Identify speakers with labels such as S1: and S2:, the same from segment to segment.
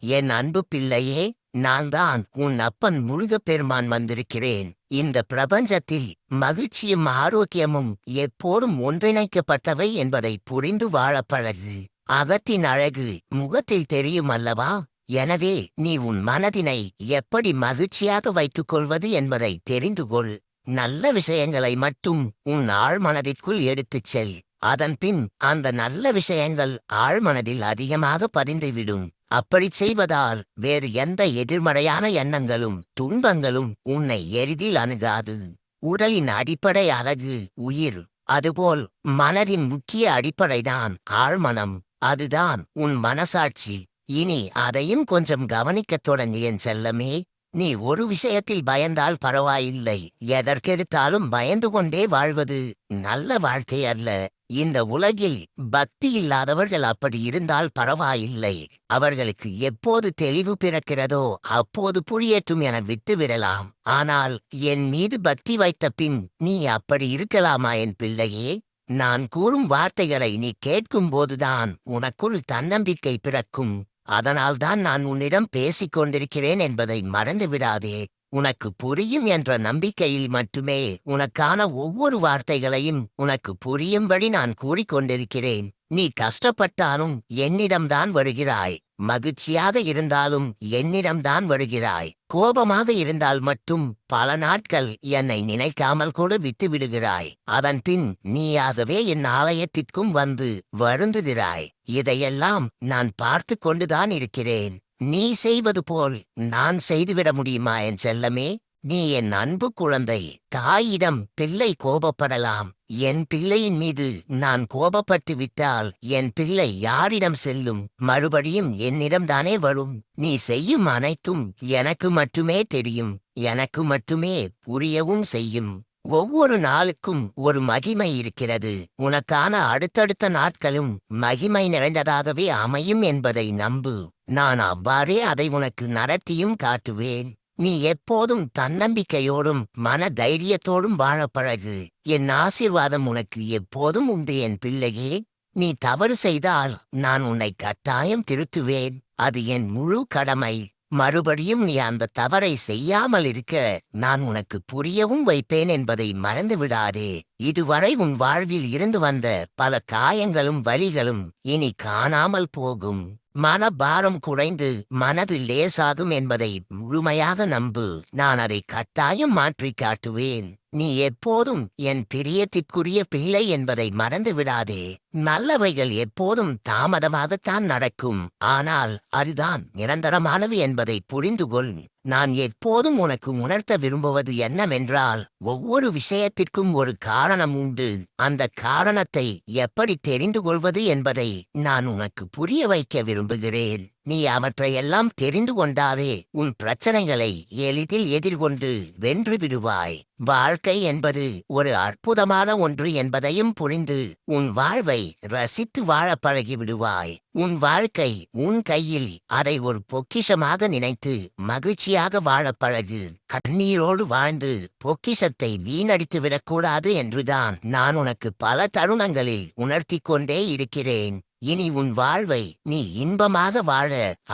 S1: என் அன்பு பிள்ளையே நான் தான் உன் அப்பன் முருகப்பெருமான் வந்திருக்கிறேன். இந்த பிரபஞ்சத்தில் மகிழ்ச்சியும் ஆரோக்கியமும் எப்போதும் ஒன்றிணைக்கப்பட்டவை என்பதை புரிந்து வாழப்பழகு. அகத்தின் அழகு முகத்தில் தெரியும் அல்லவா? எனவே நீ உன் மனதினை எப்படி மகிழ்ச்சியாக வைத்துக் கொள்வது என்பதை தெரிந்து கொள். நல்ல விஷயங்களை மட்டும் உன் ஆழ்மனதிற்குள் எடுத்துச் செல். அதன்பின் அந்த நல்ல விஷயங்கள் ஆழ்மனதில் அதிகமாக பதிந்துவிடும். அப்படிச் செய்வதால் வேறு எந்த எதிர்மறையான எண்ணங்களும் துன்பங்களும் உன்னை எளிதில் அணுகாது. உடலின் அடிப்படை அழகு உயிர் அதுபோல் மனதின் முக்கிய அடிப்படைதான் ஆழ்மனம். அதுதான் உன் மனசாட்சி. இனி அதையும் கொஞ்சம் கவனிக்கத் தொடங்கியன் செல்லமே. நீ ஒரு விஷயத்தில் பயந்தால் பரவாயில்லை. எதற்கெடுத்தாலும் பயந்து கொண்டே வாழ்வது நல்ல வாழ்க்கை அல்ல. இந்த உலகில் பக்தி இல்லாதவர்கள் அப்படி இருந்தால் பரவாயில்லை. அவர்களுக்கு எப்போது தெளிவு பிறக்கிறதோ அப்போது புரியட்டும் என விட்டுவிடலாம். ஆனால் என் மீது பக்தி வைத்த பின் நீ அப்படி இருக்கலாமா என் பிள்ளையே? நான் கூறும் வார்த்தைகளை நீ கேட்கும் போதுதான் உனக்குள் தன்னம்பிக்கை பிறக்கும். அதனால்தான் நான் உன்னிடம் பேசிக் கொண்டிருக்கிறேன் என்பதை மறந்துவிடாதே. உனக்கு புரியும் என்ற நம்பிக்கையில் மட்டுமே உனக்கான ஒவ்வொரு வார்த்தைகளையும் உனக்கு புரியும்படி நான் கூறிக்கொண்டிருக்கிறேன் நீ கஷ்டப்பட்டாலும் என்னிடம்தான் வருகிறாய். மகிழ்ச்சியாக இருந்தாலும் என்னிடம்தான் வருகிறாய். கோபமாக இருந்தால் மட்டும் பல நாட்கள் என்னை நினைக்காமல் கூட விட்டு விடுகிறாய் அதன்பின் நீயாகவே என் ஆலயத்திற்கும் வந்து வருந்துகிறாய். இதையெல்லாம் நான் பார்த்து கொண்டுதான் இருக்கிறேன். நீ செய்வது போல் நான் செய்துவிட முடியுமா என் செல்லமே? நீ என் அன்பு குழந்தை. தாயிடம் பிள்ளை கோபப்படலாம். என் பிள்ளையின் மீது நான் கோபப்பட்டு விட்டால் என் பிள்ளை யாரிடம் செல்லும்? மறுபடியும் என்னிடம்தானே வரும்? நீ செய்யும் அனைத்தும் எனக்கு மட்டுமே தெரியும். எனக்கு மட்டுமே புரியவும் செய்யும். ஒவ்வொரு நாளுக்கும் ஒரு மகிமை இருக்கிறது. உனக்கான அடுத்தடுத்த நாட்களும் மகிமை நிறைந்ததாகவே அமையும் என்பதை நம்பு. நான் அவ்வாறே அதை உனக்கு நடத்தியும் காட்டுவேன். நீ எப்போதும் தன்னம்பிக்கையோடும் மன தைரியத்தோடும் வாழ பழகு. என் ஆசீர்வாதம் உனக்கு எப்போதும் உண்டு என் பிள்ளையே. நீ தவறு செய்தால் நான் உன்னை கட்டாயம் திருத்துவேன். அது என் முழு கடமை. மறுபடியும் நீ அந்த தவறை செய்யாமல் இருக்க நான் உனக்கு புரியவும் வைப்பேன் என்பதை மறந்து விடாதே இதுவரை உன் வாழ்வில் இருந்து வந்த பல காயங்களும் வலிகளும் இனி காணாமல் போகும். மனபாரம் குறைந்து மனது லேசாகும் என்பதை முழுமையாக நம்பு. நான் அதை கட்டாயம் மாற்றி காட்டுவேன். நீ எப்போதும் என் பிரியத்திற்குரிய பிள்ளை என்பதை மறந்து விடாதே நல்லவைகள் எப்போதும் தாமதமாகத்தான் நடக்கும். ஆனால் அதுதான் நிரந்தரமானது என்பதை புரிந்து கொள். நான் எப்போதும் உனக்கு உணர்த்த விரும்புவது என்னவென்றால் ஒவ்வொரு விஷயத்திற்கும் ஒரு காரணம் உண்டு. அந்த காரணத்தை எப்படி தெரிந்து கொள்வது என்பதை நான் உனக்கு புரிய வைக்க விரும்புகிறேன். நீ அவற்றையெல்லாம் தெரிந்து கொண்டாவே உன் பிரச்சனைகளை எளிதில் எதிர்கொண்டு வென்று விடுவாய். வாழ்க்கை என்பது ஒரு அற்புதமான ஒன்று என்பதையும் புரிந்து உன் வாழ்வை ரசித்து வாழ பழகி விடுவாய். உன் வாழ்க்கை உன் கையில் அதை ஒரு பொக்கிஷமாக நினைத்து மகிழ்ச்சியாக வாழப் பழகு. கண்ணீரோடு வாழ்ந்து பொக்கிஷத்தை வீணடித்து விடக்கூடாது என்றுதான் நான் உனக்கு பல தருணங்களில் உணர்த்திக் கொண்டே இருக்கிறேன். இனி உன் வாழ்வை நீ இன்பமாக வாழ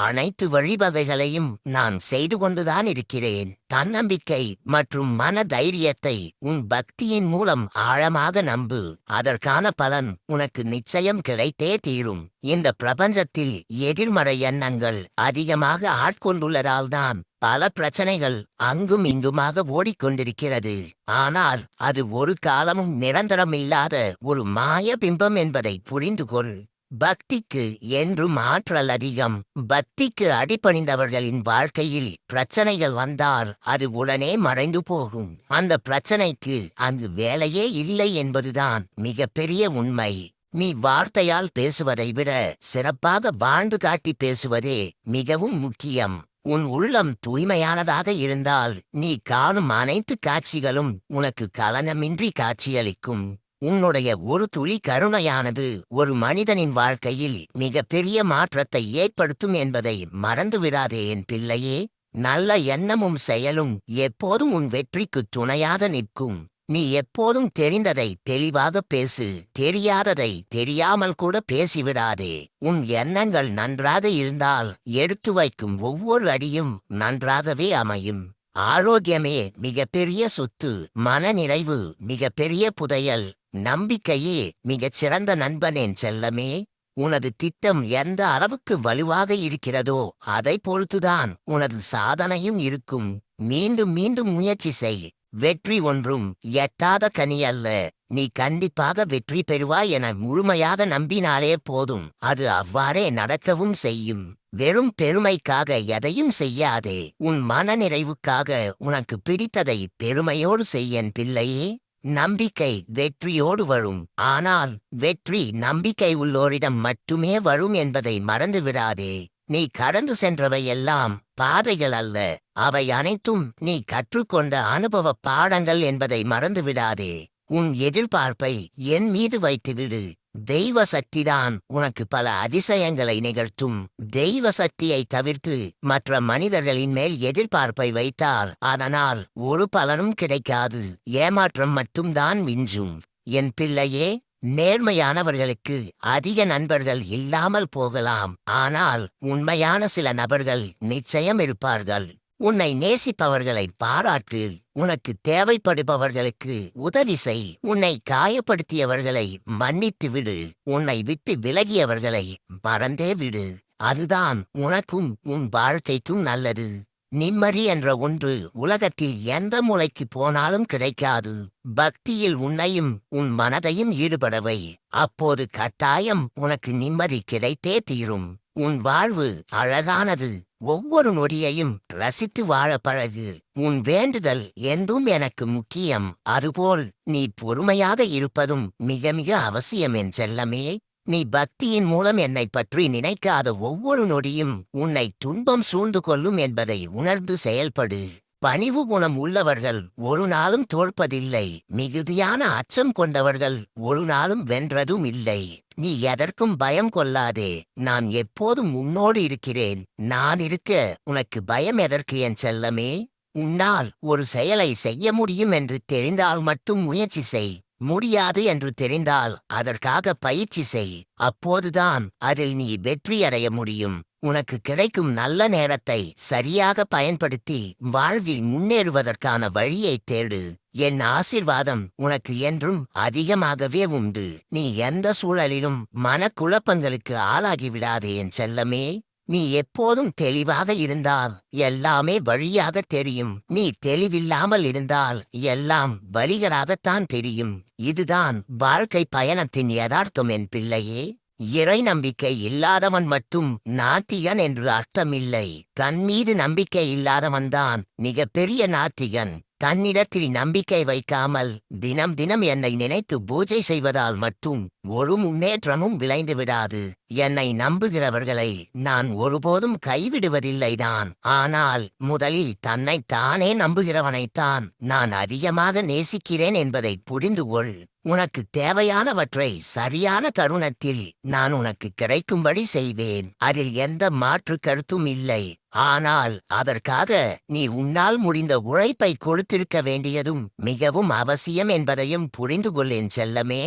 S1: அனைத்து வழிவகைகளையும் நான் செய்து கொண்டுதான் இருக்கிறேன். தன்னம்பிக்கை மற்றும் மன தைரியத்தை உன் பக்தியின் மூலம் ஆழமாக நம்பு. அதற்கான பலன் உனக்கு நிச்சயம் கிடைத்தே தீரும். இந்த பிரபஞ்சத்தில் எதிர்மறை எண்ணங்கள் அதிகமாக ஆட்கொண்டுள்ளதால்தான் பல பிரச்சனைகள் அங்கும் இங்குமாக ஓடிக்கொண்டிருக்கிறது. ஆனால் அது ஒரு காலமும் நிரந்தரமில்லாத ஒரு மாய பிம்பம் என்பதை புரிந்து கொள் பக்திக்கு என்றும் ஆற்றல் அதிகம். பக்திக்கு அடிபணிந்தவர்களின் வாழ்க்கையில் பிரச்சனைகள் வந்தால் அது உடனே மறைந்து போகும். அந்த பிரச்சனைக்கு அங்கு வேலையே இல்லை என்பதுதான் மிகப்பெரிய உண்மை. நீ வார்த்தையால் பேசுவதை விட சிறப்பாக வாழ்ந்து காட்டி பேசுவதே மிகவும் முக்கியம். உன் உள்ளம் தூய்மையானதாக இருந்தால் நீ காணும் அனைத்து காட்சிகளும் உனக்கு கலனமின்றி காட்சியளிக்கும். உன்னுடைய ஒரு துளி கருணையானது ஒரு மனிதனின் வாழ்க்கையில் மிகப்பெரிய மாற்றத்தை ஏற்படுத்தும் என்பதை மறந்துவிடாதே என் பிள்ளையே. நல்ல எண்ணமும் செயலும் எப்போதும் உன் வெற்றிக்கு துணையாக நிற்கும். நீ எப்போதும் தெரிந்ததை தெளிவாக பேசு தெரியாததை தெரியாமல் கூட பேசிவிடாதே. உன் எண்ணங்கள் நன்றாக இருந்தால் எடுத்து வைக்கும் ஒவ்வொரு அடியும் நன்றாகவே அமையும். ஆரோக்கியமே மிகப்பெரிய சொத்து மனநிறைவு மிகப்பெரிய புதையல் நம்பிக்கையே மிகச் சிறந்த நண்பனேன் செல்லமே. உனது திட்டம் எந்த அளவுக்கு வலுவாக இருக்கிறதோ அதை பொறுத்துதான் உனது சாதனையும் இருக்கும். மீண்டும் மீண்டும் முயற்சி செய். வெற்றி ஒன்றும் எட்டாத கனி அல்ல. நீ கண்டிப்பாக வெற்றி பெறுவாய் என முழுமையாக நம்பினாலே போதும். அது அவ்வாறே நடக்கவும் செய்யும். வெறும் பெருமைக்காக எதையும் செய்யாதே. உன் மனநிறைவுக்காக உனக்கு பிடித்ததை பெருமையோடு செய்யன் பிள்ளையே. நம்பிக்கை வெற்றியோடு வரும். ஆனால் வெற்றி நம்பிக்கை உள்ளோரிடம் மட்டுமே வரும் என்பதை மறந்துவிடாதே. நீ கடந்து சென்றவை எல்லாம் பாதைகள் அல்ல. அவை அனைத்தும் நீ கற்றுக்கொண்ட அனுபவ பாடங்கள் என்பதை மறந்துவிடாதே. உன் எதிர்பார்ப்பை என் மீது வைத்துவிடு. தெய்வ சக்திதான் உனக்கு பல அதிசயங்களை நிகழ்த்தும். தெய்வ சக்தியை தவிர்த்து மற்ற மனிதர்களின் மேல் எதிர்பார்ப்பை வைத்தால் அதனால் ஒரு பலனும் கிடைக்காது. ஏமாற்றம் மட்டும்தான் மிஞ்சும். என் பிள்ளையே நேர்மையானவர்களுக்கு அதிக நண்பர்கள் இல்லாமல் போகலாம். ஆனால் உண்மையான சில நபர்கள் நிச்சயம் இருப்பார்கள். உன்னை நேசிப்பவர்களை பாராட்டு உனக்கு தேவைப்படுபவர்களுக்கு உதவி செய். உன்னை காயப்படுத்தியவர்களை மன்னித்து விடு. உன்னை விட்டு விலகியவர்களை மறந்தே விடு. அதுதான் உனக்கும் உன் வாழ்க்கைக்கும் நல்லது. நிம்மதி என்ற ஒன்று உலகத்தில் எந்த மூளைக்கு போனாலும் கிடைக்காது. பக்தியில் உன்னையும் உன் மனதையும் ஈடுபடவை. அப்போது கட்டாயம் உனக்கு நிம்மதி கிடைத்தே தீரும். உன் வாழ்வு அழகானது. ஒவ்வொரு நொடியையும் ரசித்து வாழ பழகு. உன் வேண்டுதல் என்றும் எனக்கு முக்கியம். அதுபோல் நீ பொறுமையாக இருப்பதும் மிக மிக அவசியம் என் செல்லமே. நீ பக்தியின் மூலம் என்னை பற்றி நினைக்காத ஒவ்வொரு நொடியும் உன்னை துன்பம் சூழ்ந்து கொள்ளும் என்பதை உணர்ந்து செயல்படு. பணிவு குணம் உள்ளவர்கள் ஒரு நாளும் தோற்பதில்லை மிகுதியான அச்சம் கொண்டவர்கள் ஒரு நாளும் வென்றதும் இல்லை. நீ எதற்கும் பயம் கொள்ளாதே. நான் எப்போதும் உன்னோடு இருக்கிறேன். நான் இருக்க உனக்கு பயம் எதற்கு என் செல்லமே? உன்னால் ஒரு செயலை செய்ய முடியும் என்று தெரிந்தால் மட்டும் முயற்சி செய். முடியாது என்று தெரிந்தால் அதற்காக பயிற்சி செய். அப்போதுதான் அதில் நீ வெற்றியடைய முடியும். உனக்கு கிடைக்கும் நல்ல நேரத்தை சரியாக பயன்படுத்தி வாழ்வில் முன்னேறுவதற்கான வழியை தேடு. என் ஆசிர்வாதம் உனக்கு என்றும் அதிகமாகவே உண்டு. நீ எந்த சூழலிலும் மனக்குழப்பங்களுக்கு ஆளாகிவிடாதே என் செல்லமே. நீ எப்போதும் தெளிவாக இருந்தால் எல்லாமே வழியாக தெரியும். நீ தெளிவில்லாமல் இருந்தால் எல்லாம் வழிகளாகத்தான் தெரியும். இதுதான் வாழ்க்கை பயணத்தின் யதார்த்தம் என் பிள்ளையே. இறை நம்பிக்கை இல்லாதவன் மட்டும் நாத்திகன் என்று அர்த்தமில்லை. தன் மீது நம்பிக்கை இல்லாதவன்தான் மிகப்பெரிய நாத்திகன். தன்னிடத்தில் நம்பிக்கை வைக்காமல் தினம் தினம் என்னை நினைத்து பூஜை செய்வதால் மட்டும் ஒரு முன்னேற்றமும் விளைந்து விடாது. என்னை நம்புகிறவர்களை நான் ஒருபோதும் கைவிடுவதில்லைதான். ஆனால் முதலில் தன்னை தானே நம்புகிறவனைத்தான் நான் அதிகமாக நேசிக்கிறேன் என்பதை புரிந்து கொள். உனக்கு தேவையானவற்றை சரியான தருணத்தில் நான் உனக்கு கிடைக்கும்படி செய்வேன். அதில் எந்த மாற்று கருத்தும் இல்லை. ஆனால் அதற்காக நீ உன்னால் முடிந்த உழைப்பை கொடுத்திருக்க வேண்டியதும் மிகவும் அவசியம் என்பதையும் புரிந்து கொள்ளேன் செல்லமே.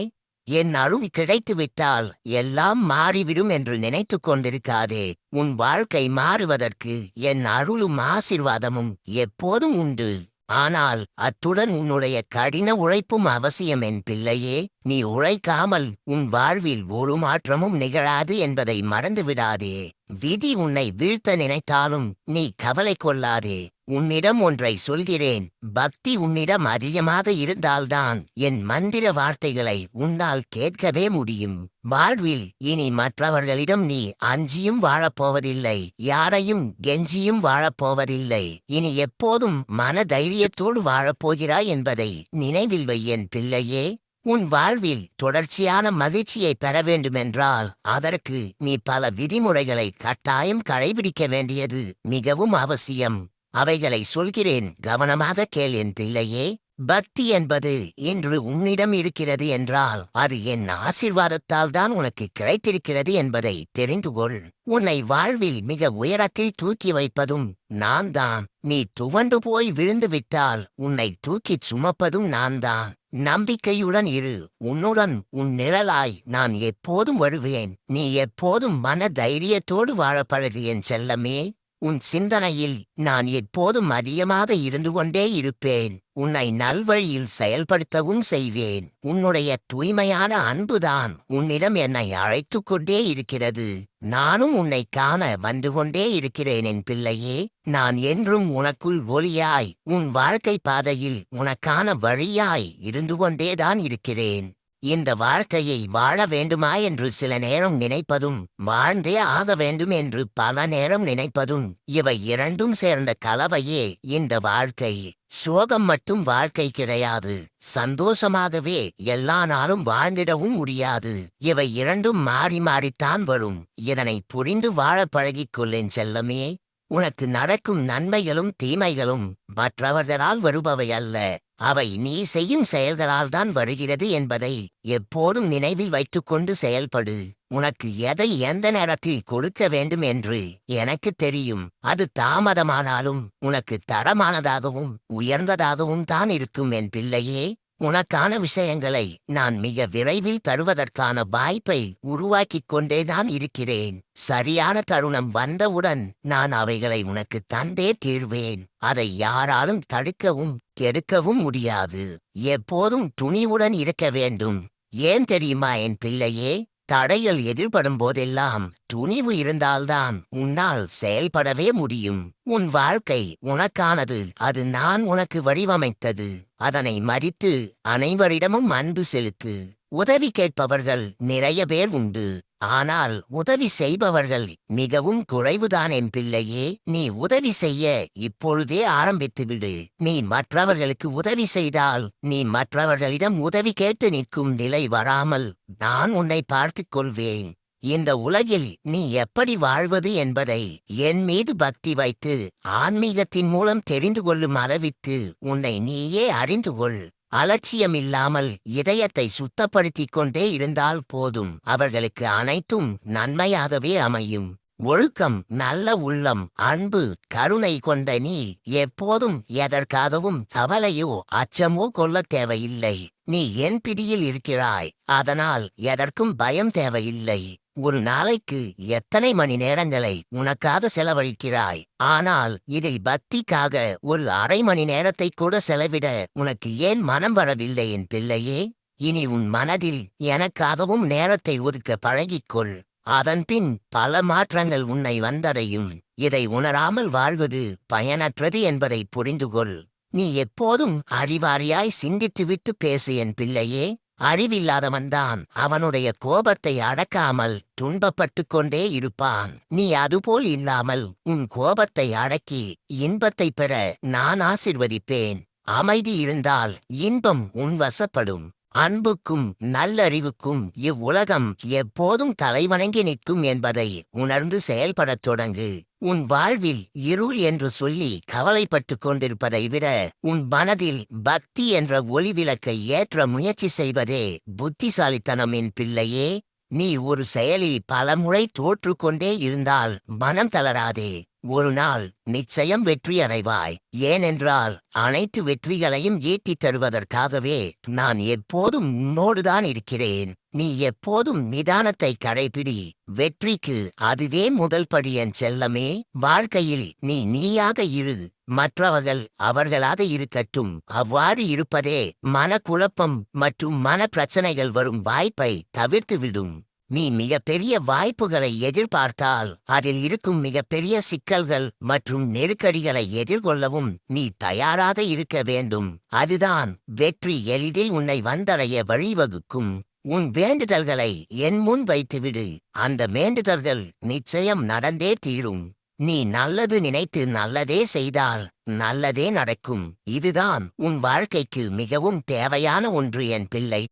S1: என் அருள் கிடைத்துவிட்டால் எல்லாம் மாறிவிடும் என்று நினைத்துக் கொண்டிருக்காதே. உன் வாழ்க்கை மாறுவதற்கு என் அருளும் ஆசிர்வாதமும் எப்போதும் உண்டு. ஆனால் அத்துடன் உன்னுடைய கடின உழைப்பும் அவசியம் என் பிள்ளையே. நீ உழைக்காமல் உன் வாழ்வில் ஒரு மாற்றமும் நிகழாது என்பதை மறந்துவிடாதே. விதி உன்னை வீழ்த்த நினைத்தாலும் நீ கவலை கொள்ளாதே. உன்னிடம் ஒன்றை சொல்கிறேன். பக்தி உன்னிடம் அதிகமாக இருந்தால்தான் என் மந்திர வார்த்தைகளை உன்னால் கேட்கவே முடியும். வாழ்வில் இனி மற்றவர்களிடம் நீ அஞ்சியும் வாழப்போவதில்லை யாரையும் கெஞ்சியும் வாழப்போவதில்லை. இனி எப்போதும் மன தைரியத்தோடு வாழப்போகிறாய் என்பதை நினைவில் வை என் பிள்ளையே. உன் வாழ்வில் தொடர்ச்சியான மகிழ்ச்சியை பெற வேண்டுமென்றால் அதற்கு நீ பல விதிமுறைகளை கட்டாயம் கடைபிடிக்க வேண்டியது மிகவும் அவசியம். அவைகளை சொல்கிறேன் கவனமாக கேள் என் பிள்ளையே. பக்தி என்பது இன்று உன்னிடம் இருக்கிறது என்றால் அது என் ஆசிர்வாதத்தால் தான் உனக்கு கிடைத்திருக்கிறது என்பதை தெரிந்து கொள். உன்னை வாழ்வில் மிக உயரத்தில் தூக்கி வைப்பதும் நான் தான். நீ துவண்டு போய் விழுந்து விட்டால் உன்னை தூக்கிச் சுமப்பதும் நான் தான். நம்பிக்கையுடன் இரு. உன்னுடன் உன் நிழலாய் நான் எப்போதும் வருவேன். நீ எப்போதும் மன தைரியத்தோடு வாழப்பழகு என் செல்லமே. உன் சிந்தனையில் நான் எப்போதும் அதிகமாக இருந்து கொண்டே இருப்பேன். உன்னை நல்வழியில் செயல்படுத்தவும் செய்வேன். உன்னுடைய தூய்மையான அன்புதான் உன்னிடம் என்னை அழைத்துக் கொண்டே இருக்கிறது. நானும் உன்னை காண வந்து கொண்டே இருக்கிறேன் என் பிள்ளையே. நான் என்றும் உனக்குள் ஒளியாய் உன் வாழ்க்கை பாதையில் உனக்கான வழியாய் இருந்து கொண்டேதான் இருக்கிறேன். இந்த வாழ்க்கையை வாழ வேண்டுமா என்று சில நேரம் நினைப்பதும் வாழ்ந்தே ஆக வேண்டும் என்று பல நேரம் நினைப்பதும் இவை இரண்டும் சேர்ந்த கலவையே. இந்த வாழ்க்கை சோகம் மட்டும் வாழ்க்கை கிடையாது. சந்தோஷமாகவே எல்லா நாளும் வாழ்ந்திடவும் முடியாது. இவை இரண்டும் மாறி மாறித்தான் வரும். இதனை புரிந்து வாழ பழகிக் கொள்ளேன் செல்லமே. உனக்கு நடக்கும் நன்மைகளும் தீமைகளும் மற்றவர்களால் வருபவை அல்ல. அவை நீ செய்யும் செயல்களால்தான் வருகிறது என்பதை எப்போதும் நினைவில் வைத்துக்கொண்டு செயல்படு. உனக்கு எதை எந்த நேரத்தில் கொடுக்க வேண்டும் என்று எனக்கு தெரியும். அது தாமதமானாலும் உனக்கு தரமானதாகவும் உயர்ந்ததாகவும் தான் இருக்கும் என் பிள்ளையே. உனக்கான விஷயங்களை நான் மிக விரைவில் தருவதற்கான வாய்ப்பை உருவாக்கிக் கொண்டேதான் இருக்கிறேன். சரியான தருணம் வந்தவுடன் நான் அவைகளை உனக்கு தந்தே தீர்வேன். அதை யாராலும் தடுக்கவும் கெடுக்கவும் முடியாது. எப்போதும் துணிவுடன் இருக்க வேண்டும். ஏன் தெரியுமா என் பிள்ளையே? தடைகள் எதிர்படும் போதெல்லாம் துணிவு இருந்தால்தான் உன்னால் செயல்படவே முடியும். உன் வாழ்க்கை உனக்கானது. அது நான் உனக்கு வடிவமைத்தது. அதனை மறித்து அனைவரிடமும் அன்பு செலுத்து. உதவி கேட்பவர்கள் நிறைய பேர் உண்டு. ஆனால் உதவி செய்பவர்கள் மிகவும் குறைவுதான் என் பிள்ளையே. நீ உதவி செய்ய இப்பொழுதே ஆரம்பித்துவிடு. நீ மற்றவர்களுக்கு உதவி செய்தால் நீ மற்றவர்களிடம் உதவி கேட்டு நிற்கும் நிலை வராமல் நான் உன்னை பார்த்துக் கொள்வேன். இந்த உலகில் நீ எப்படி வாழ்வது என்பதை என் மீது பக்தி வைத்து ஆன்மீகத்தின் மூலம் தெரிந்து கொள்ளும் அளவிற்கு உன்னை நீயே அறிந்து கொள். அலட்சியமில்லாமல் இதயத்தை சுத்தப்படுத்திக் கொண்டே இருந்தால் போதும். அவர்களுக்கு அனைத்தும் நன்மையாகவே அமையும். ஒழுக்கம் நல்ல உள்ளம் அன்பு கருணை கொண்ட நீ எப்போதும் எதற்காகவும் கவலையோ அச்சமோ கொள்ளத் தேவையில்லை. நீ என் பிடியில் இருக்கிறாய். அதனால் எதற்கும் பயம் தேவையில்லை. ஒரு நாளைக்கு எத்தனை மணி நேரங்களை உனக்காக செலவழிக்கிறாய்? ஆனால் இதில் பக்திக்காக ஒரு அரை மணி நேரத்தை கூட செலவிட உனக்கு ஏன் மனம் வரவில்லை என் பிள்ளையே? இனி உன் மனதில் எனக்காகவும் நேரத்தை ஒதுக்க பழகிக்கொள். அதன்பின் பல மாற்றங்கள் உன்னை வந்தடையும். இதை உணராமல் வாழ்வது பயனற்றது என்பதை புரிந்துகொள். நீ எப்போதும் அறிவாரியாய் சிந்தித்துவிட்டு பேசு என் பிள்ளையே. அறிவில்லாதவன்தான். அவனுடைய கோபத்தை அடக்காமல் துன்பப்பட்டு கொண்டே இருப்பான். நீ அதுபோல் இல்லாமல் உன் கோபத்தை அடக்கி இன்பத்தை பெற நான் ஆசிர்வதிப்பேன். அமைதி இருந்தால் இன்பம் உன் வசப்படும். அன்புக்கும் நல்லறிவுக்கும் இவ்வுலகம் எப்போதும் தலைவணங்கி நிற்கும் என்பதை உணர்ந்து செயல்படத் தொடங்கு. உன் வாழ்வில் இருள் என்று சொல்லி கவலைப்பட்டு கொண்டிருப்பதை விட உன் மனதில் பக்தி என்ற ஒளிவிளக்கை ஏற்ற முயற்சி செய்வதே புத்திசாலித்தனம் என் பிள்ளையே. நீ ஒரு செயலில் பலமுறை தோற்றுக்கொண்டே இருந்தால் மனம் தளராதே. ஒரு நாள் நிச்சயம் வெற்றி அடைவாய். ஏனென்றால் அனைத்து வெற்றிகளையும் ஈட்டித் தருவதற்காகவே நான் எப்போதும் உன்னோடுதான் இருக்கிறேன். நீ எப்போதும் நிதானத்தை கடைபிடி வெற்றிக்கு அதுவே முதல் படி என் செல்லமே. வாழ்க்கையில் நீ நீயாக இரு. மற்றவர்கள் அவர்களாக இருக்கட்டும். அவ்வாறு இருப்பதே மனக்குழப்பம் மற்றும் மன பிரச்சனைகள் வரும் வாய்ப்பை தவிர்த்துவிடும். நீ மிகப்பெரிய வாய்ப்புகளை எதிர்பார்த்தால் அதில் இருக்கும் மிகப்பெரிய சிக்கல்கள் மற்றும் நெருக்கடிகளை எதிர்கொள்ளவும் நீ தயாராக இருக்க வேண்டும். அதுதான் வெற்றி எளிதில் உன்னை வந்தடைய வழிவகுக்கும். உன் வேண்டுதல்களை என் முன் வைத்துவிடு. அந்த வேண்டுதல்கள் நிச்சயம் நடந்தே தீரும். நீ நல்லது நினைத்து நல்லதே செய்தால் நல்லதே நடக்கும். இதுதான் உன் வாழ்க்கைக்கு மிகவும் தேவையான ஒன்று என் பிள்ளை.